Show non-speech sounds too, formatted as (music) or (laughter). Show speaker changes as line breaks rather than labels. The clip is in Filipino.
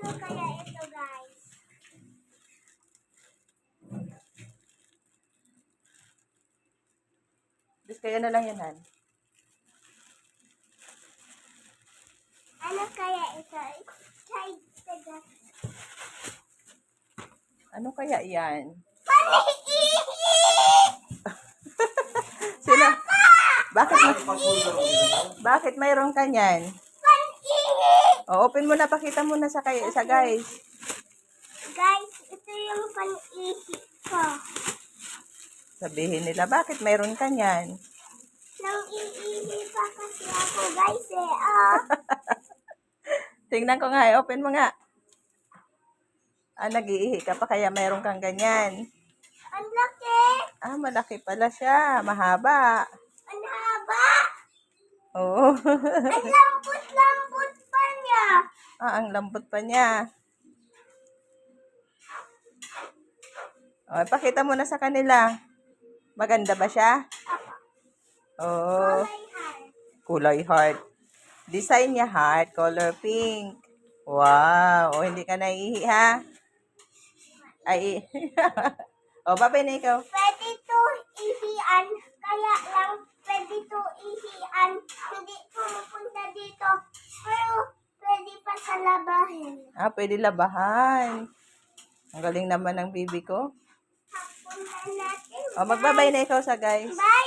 Ano kaya ito, guys?
Just kaya na lang yan, Han.
Ano kaya ito?
Ano kaya yan?
Panihi! (laughs)
Sino? Bakit, bakit mayroon ka niyan? O, open mo na, pakita mo na sa, kay, sa guys.
Guys, ito yung panihi ko.
Sabihin nila, bakit mayroon ka niyan?
Nang iihi pa kasi ako, guys, eh. Ah, (laughs)
Tingnan ko nga, open mo nga. Ah, nag-iihi ka pa, kaya mayroon kang ganyan.
ang laki!
Ah, malaki pala siya. Mahaba.
Ang haba!
Oo. (laughs)
Ang lambot-lambot!
Ah, ang lambot pa niya. O, pakita mo na sa kanila. Maganda ba siya? Oo. Kulay heart. Design niya heart, color pink. Wow. O, hindi ka naiihi, ha? Ay, (laughs) o, babay na ikaw.
Pwede to ihian, kaya lang pwede to ihian. Hindi pumupunta dito. Pero pwede pa sa labahin.
Ah, pwede labahan. Ang galing naman ng bibi ko.
Hapunan natin.
O, magbabay na ikaw sa guys.
Bye!